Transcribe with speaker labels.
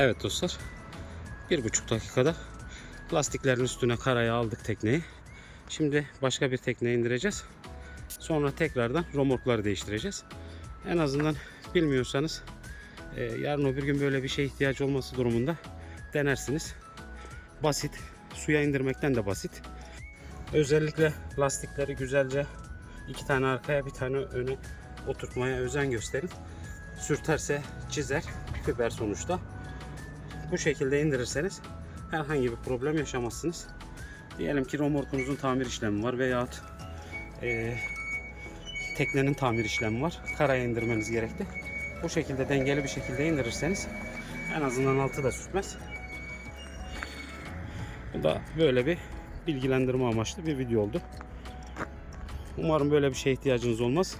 Speaker 1: Evet dostlar. Bir buçuk dakikada lastiklerin üstüne karaya aldık tekneyi. Şimdi başka bir tekneye indireceğiz. Sonra tekrardan romorkları değiştireceğiz. En azından bilmiyorsanız e, yarın öbür gün böyle bir şeye ihtiyaç olması durumunda denersiniz. Basit. Suya indirmekten de basit. Özellikle lastikleri güzelce iki tane arkaya bir tane öne oturtmaya özen gösterin. Sürterse çizer. Fiber sonuçta. Bu şekilde indirirseniz herhangi bir problem yaşamazsınız. Diyelim ki romorkunuzun tamir işlemi var veyahut e, teknenin tamir işlemi var. Karaya indirmeniz gerekti. Bu şekilde dengeli bir şekilde indirirseniz en azından altı da sürtmez. Bu da böyle bir bilgilendirme amaçlı bir video oldu. Umarım böyle bir şeye ihtiyacınız olmaz.